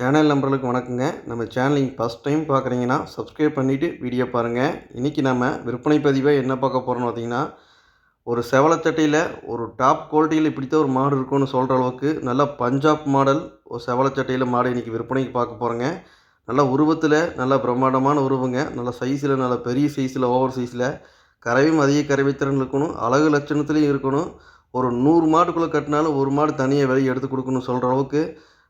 Channel நம்பர்களுக்கு வணக்கங்க. நம்ம சேனல் ஃபஸ்ட் டைம் பார்க்குறீங்கன்னா சப்ஸ்கிரைப் பண்ணிவிட்டு வீடியோ பாருங்கள் இன்றைக்கி நம்ம விற்பனை பதிவாக என்ன பார்க்க போகிறோம்னு பார்த்தீங்கன்னா ஒரு செவலச்சட்டையில் ஒரு டாப் குவாலிட்டியில் இப்படித்தான் ஒரு மாடு இருக்கும்னு சொல்கிற அளவுக்கு நல்ல பஞ்சாப் மாடல் ஒரு செவலச்சட்டையில் மாடு இன்றைக்கி விற்பனைக்கு பார்க்க போகிறோங்க நல்ல உருவத்தில் நல்ல பிரம்மாண்டமான உருவங்க. நல்ல சைஸில் நல்ல பெரிய சைஸில் ஓவர் சைஸில் கரவையும் அதிக கரவைத்திறன் இருக்கணும். அழகு லட்சணத்துலேயும் இருக்கணும். ஒரு நூறு மாட்டுக்குள்ளே கட்டினாலும் ஒரு மாடு தனியாக விலையை எடுத்து கொடுக்கணும்னு சொல்கிற அளவுக்கு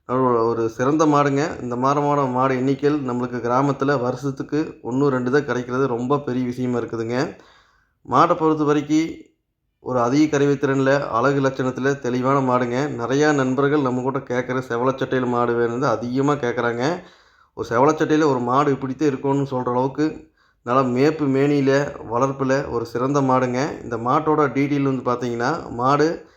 ஒரு- சிறந்த மாடுங்க. இந்த மாடமான மாடு எண்ணிக்கையில் நம்மளுக்கு கிராமத்தில் வருஷத்துக்கு ஒன்று ரெண்டு தான் கிடைக்கிறது. ரொம்ப பெரிய விஷயமா இருக்குதுங்க. மாட்டை பொறுத்த வரைக்கும் ஒரு அதிக கருவித்திறனில் அழகு லட்சணத்தில் தெளிவான மாடுங்க. நிறையா நண்பர்கள் நம்ம கூட கேட்குற செவலச்சட்டையில் மாடு வேணும்னு அதிகமாக கேட்குறாங்க. ஒரு செவலச்சட்டையில் ஒரு மாடு இப்படித்தான் இருக்கணும்னு சொல்கிற அளவுக்கு நல்லா மேப்பு மேனியில் வளர்ப்பில் ஒரு சிறந்த மாடுங்க. இந்த மாட்டோட டீட்டெயில் வந்து பார்த்தீங்கன்னா மாடு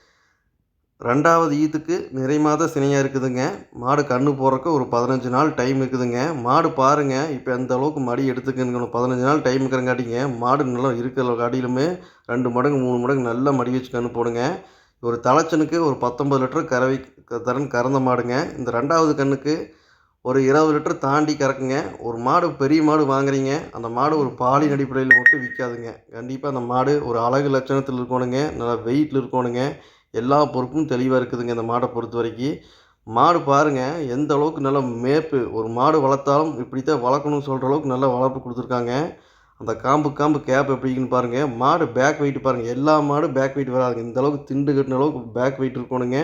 ரெண்டாவது ஈத்துக்கு நிறை மாத சினையாக இருக்குதுங்க. மாடு கன்று போடுறக்கு ஒரு பதினஞ்சு நாள் டைம் இருக்குதுங்க. மாடு பாருங்கள் இப்போ எந்த அளவுக்கு மடி எடுத்துக்கணும் பதினஞ்சு நாள் டைம் இருக்கிறங்காட்டிங்க மாடு நல்லா இருக்கிற காட்டிலுமே ரெண்டு மடங்கு மூணு மடங்கு நல்லா மடி வச்சு கன்று போடுங்க. ஒரு தலைச்சனுக்கு ஒரு பத்தொம்பது லிட்டர் கறவை தரன் கறந்த மாடுங்க. இந்த ரெண்டாவது கண்ணுக்கு ஒரு இருபது லிட்டர் தாண்டி கறக்குங்க. ஒரு மாடு பெரிய மாடு வாங்குறீங்க அந்த மாடு ஒரு பாலின் அடிப்படையில் மட்டும் விற்காதுங்க கண்டிப்பாக அந்த மாடு ஒரு அழகு லட்சணத்தில் இருக்கணுங்க. நல்லா வெயிட்டில் இருக்கணுங்க. எல்லா பொறுப்பும் தெளிவாக இருக்குதுங்க இந்த மாடை பொறுத்த வரைக்கும். மாடு பாருங்கள் எந்த அளவுக்கு நல்ல மேப்பு ஒரு மாடு வளர்த்தாலும் இப்படி தான் வளர்க்கணும்னு சொல்கிற அளவுக்கு நல்ல வளர்ப்பு கொடுத்துருக்காங்க. அந்த காம்பு காம்பு கேப் எப்படின்னு பாருங்கள் மாடு பேக் வெயிட் பாருங்கள் எல்லா மாடும் பேக் வெயிட் வராதுங்க. இந்த அளவுக்கு திண்டு கட்டின அளவுக்கு பேக் வெயிட் இருக்கணுங்க.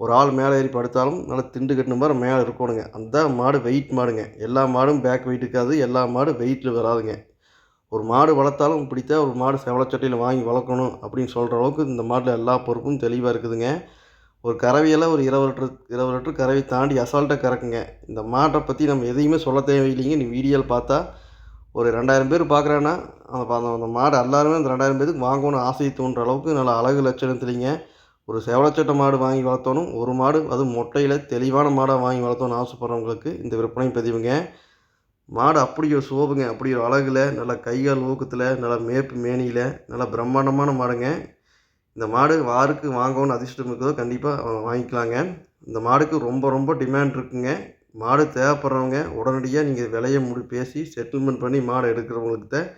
ஒரு ஆள் மேலே ஏறி படுத்தாலும் நல்லா திண்டு கட்டின மாதிரி மேலே இருக்கணுங்க. அந்த மாடு வெயிட் மாடுங்க. எல்லா மாடும் பேக் வெயிட் இருக்காது. எல்லா மாடும் வெயிட்டில் வராதுங்க. ஒரு மாடு வளர்த்தாலும் இப்படித்தான் ஒரு மாடு செவலச்சட்டையில் வாங்கி வளர்க்கணும் அப்படின்னு சொல்கிற அளவுக்கு இந்த மாட்டில் எல்லா பொறுப்பும் தெளிவாக இருக்குதுங்க. ஒரு கறவையெல்லாம் ஒரு இருபது லிட்டர் இருபது லிட்டர் கறவை தாண்டி அசால்ட்டாக கறக்குங்க. இந்த மாட்டை பற்றி நம்ம எதையுமே சொல்ல தேவையில்லைங்க. நீ வீடியோவில் பார்த்தா ஒரு ரெண்டாயிரம் பேர் பார்க்குறேன்னா அந்த அந்த அந்த மாடு எல்லாருமே அந்த ரெண்டாயிரம் பேருக்கு வாங்கணும்னு ஆசை தோன்ற அளவுக்கு நல்ல அழகு லட்சணம் லட்சணத்துலிங்க ஒரு செவலச்சட்டை மாடு வாங்கி வளர்த்தோனும் ஒரு மாடு அது மொட்டையில் தெளிவான மாடாக வாங்கி வளர்த்தோன்னு ஆசைப்பட்றவங்களுக்கு இந்த விற்பனை பதிவுங்க. மாடு அப்படி ஒரு சோபுங்க அப்படி ஒரு அழகில் நல்ல கைகால் ஊக்கத்தில் நல்ல மேப்பு மேனியில் நல்லா பிரம்மாண்டமான மாடுங்க. இந்த மாடு யாருக்கு வாங்கணும்னு அதிர்ஷ்டம் இருக்குதோ கண்டிப்பாக வாங்கிக்கலாங்க. இந்த மாடுக்கு ரொம்ப ரொம்ப டிமாண்ட் இருக்குங்க. மாடு தேவைப்படுறவங்க உடனடியாக நீங்கள் விலையை முடி பேசி செட்டில்மெண்ட் பண்ணி மாடு எடுக்கிறவங்களுக்கு தான்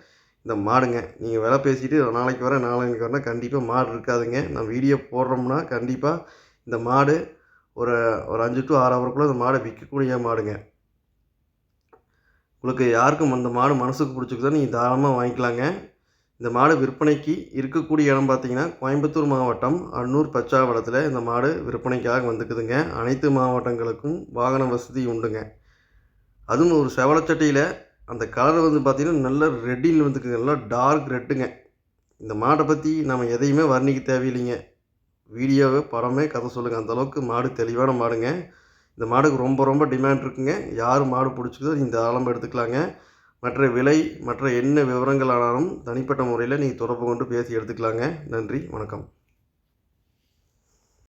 இந்த மாடுங்க. நீங்கள் விலை பேசிட்டு நாளைக்கு வரேன் நாளைக்கு வரேன் கண்டிப்பாக மாடு இருக்காதுங்க. நான் வீடியோ போடுறோம்னா கண்டிப்பாக இந்த மாடு ஒரு ஒரு அஞ்சு டு ஆறு ஹவருக்குள்ளே இந்த மாடை விற்கக்கூடிய மாடுங்க. உங்களுக்கு யாருக்கும் அந்த மாடு மனசுக்கு பிடிச்சிருக்குதோ நீங்கள் தாராளமாக வாங்கிக்கலாங்க. இந்த மாடு விற்பனைக்கு இருக்கக்கூடிய இடம் பார்த்தீங்கன்னா கோயம்புத்தூர் மாவட்டம் அன்னூர் பச்சாவளத்தில் இந்த மாடு விற்பனைக்காக வந்துக்குதுங்க. அனைத்து மாவட்டங்களுக்கும் வாகன வசதி உண்டுங்க. அதுவும் ஒரு செவலச்சட்டியில் அந்த கலர் வந்து பார்த்திங்கன்னா நல்ல ரெட்டில் வந்துக்குங்க நல்லா டார்க் ரெட்டுங்க இந்த மாட்டை பற்றி நம்ம எதையுமே வர்ணிக்க தேவையில்லைங்க. வீடியோவே படமே கதை சொல்லுங்கள் அந்த அளவுக்கு மாடு தெளிவான மாடுங்க. இந்த மாடுக்கு ரொம்ப ரொம்ப டிமாண்ட் இருக்குங்க. யார் மாடு பிடிச்சிக்குதோ இந்த தாராளமாக எடுத்துக்கலாங்க. மற்ற விலை மற்ற என்ன விவரங்களானாலும் தனிப்பட்ட முறையில் நீங்கள் தொடர்பு கொண்டு பேசி எடுத்துக்கலாங்க. நன்றி வணக்கம்.